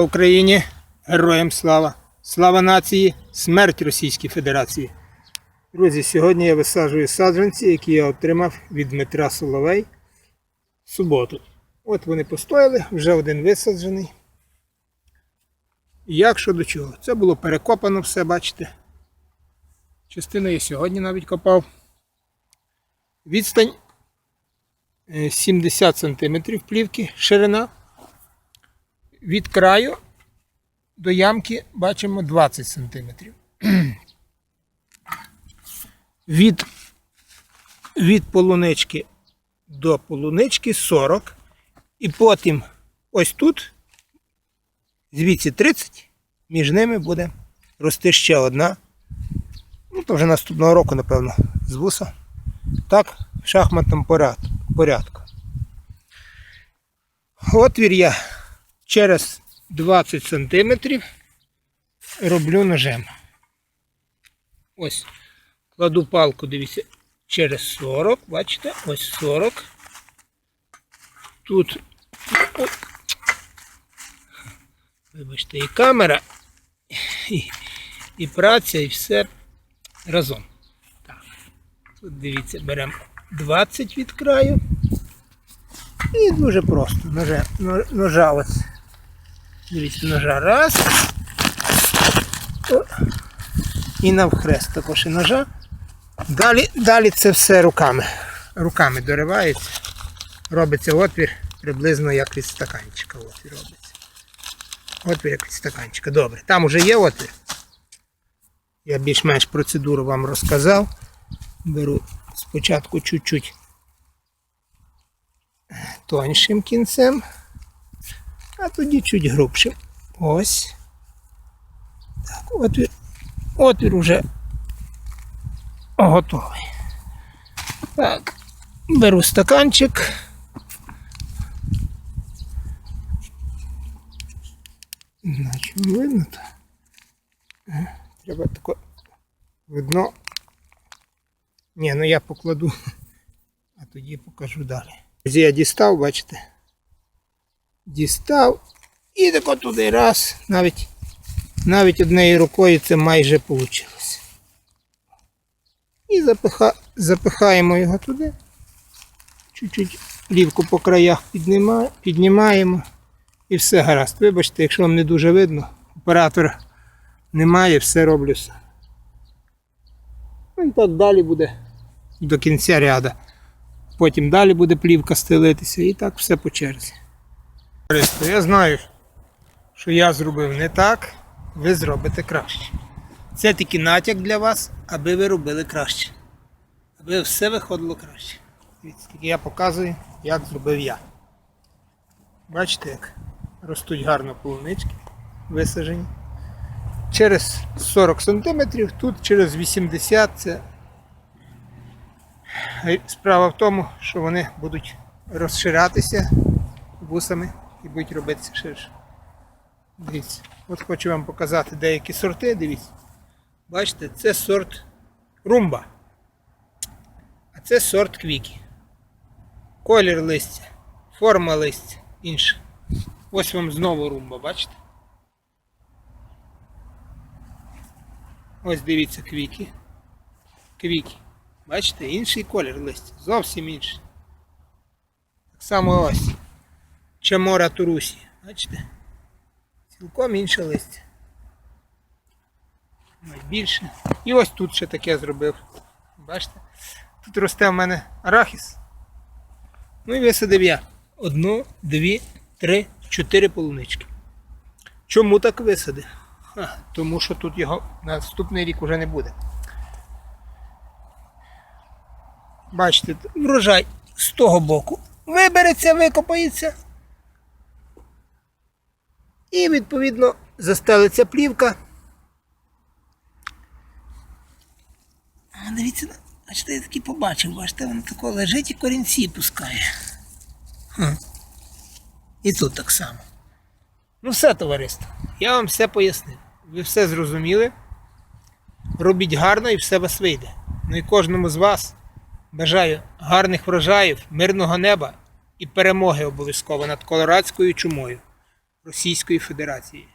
Україні! Героям слава! Слава нації! Смерть Російській Федерації! Друзі, сьогодні я висаджую саджанці, які я отримав від Дмитра Соловей в суботу. От вони постояли, вже один висаджений. Як що до чого? Це було перекопано все, бачите. Частину я сьогодні навіть копав. Відстань е, 70 см плівки, ширина. Від краю до ямки бачимо 20 см. Від, від полунички до полунички 40. І потім ось тут, звідси 30, між ними буде рости ще одна. Ну, то вже наступного року, напевно, з вуса. Так, в шахматному порядку. Отвір я через 20 см роблю ножем. Ось. Кладу палку, дивіться, через 40, бачите, ось 40. Тут. Ой. Вибачте, і камера, і, і праця, і все разом. Так. Тут дивіться, беремо 20 від краю. І дуже просто. Ножа, ножа ось. Дивіться, ножа раз. І навхрест також і ножа. Далі, далі це все руками. Руками доривається. Робиться отвір приблизно як від стаканчика. Отвір робиться. Отвір як від стаканчика. Добре. Там уже є отвір. Я більш-менш процедуру вам розказав. Беру спочатку чуть-чуть тоншим кінцем, а тоді чуть грубшим. Ось. Так, отвір, отвір уже готовий. Так, беру стаканчик. Значить, видно то. Е, Треба тако видно. Ні, ну я покладу, а тоді покажу далі. Я дістав, бачите? Дістав і тако туди раз, навіть, навіть однією рукою це майже вийшло. І запиха, запихаємо його туди. Чуть-чуть плівку по краях підніма, піднімаємо і все гаразд. Вибачте, якщо вам не дуже видно, оператора немає, все роблю сам. І так далі буде до кінця ряда. Потім далі буде плівка стелитися і так все по черзі. Христо, я знаю, що я зробив не так, ви зробите краще. Це тільки натяк для вас, аби ви робили краще. Аби все виходило краще. Тільки я показую, як зробив я. Бачите, як ростуть гарно полунички висаджені. Через 40 см, тут через 80 це Справа в тому, що вони будуть розширятися вусами і будуть робитися ширше. Дивіться, от хочу вам показати деякі сорти, дивіться. Бачите, це сорт румба. А це сорт квіки. Колір листя, форма листя, інша. Ось вам знову румба, бачите? Ось дивіться квіки. Квіки. Бачите, інший колір листя, зовсім інший. Так само ось. Чамора Турусі. Бачите? Цілком інше листя. Навіть Більше. І ось тут ще таке зробив. Бачите? Тут росте в мене арахіс. Ну і висадив я. Одну, дві, три, чотири полунички. Чому так висадив? Тому що тут його наступний рік вже не буде. Бачите, врожай з того боку вибереться, викопається. І відповідно застелиться плівка. Дивіться, бачите, я таки побачив, бачите, воно тако лежить і корінці пускає. Хм. І тут так само. Ну все, товариство, я вам все пояснив. Ви все зрозуміли. Робіть гарно і все вас вийде. Ну і кожному з вас бажаю гарних врожаїв, мирного неба і перемоги обов'язково над колорадською чумою. Російської Федерації.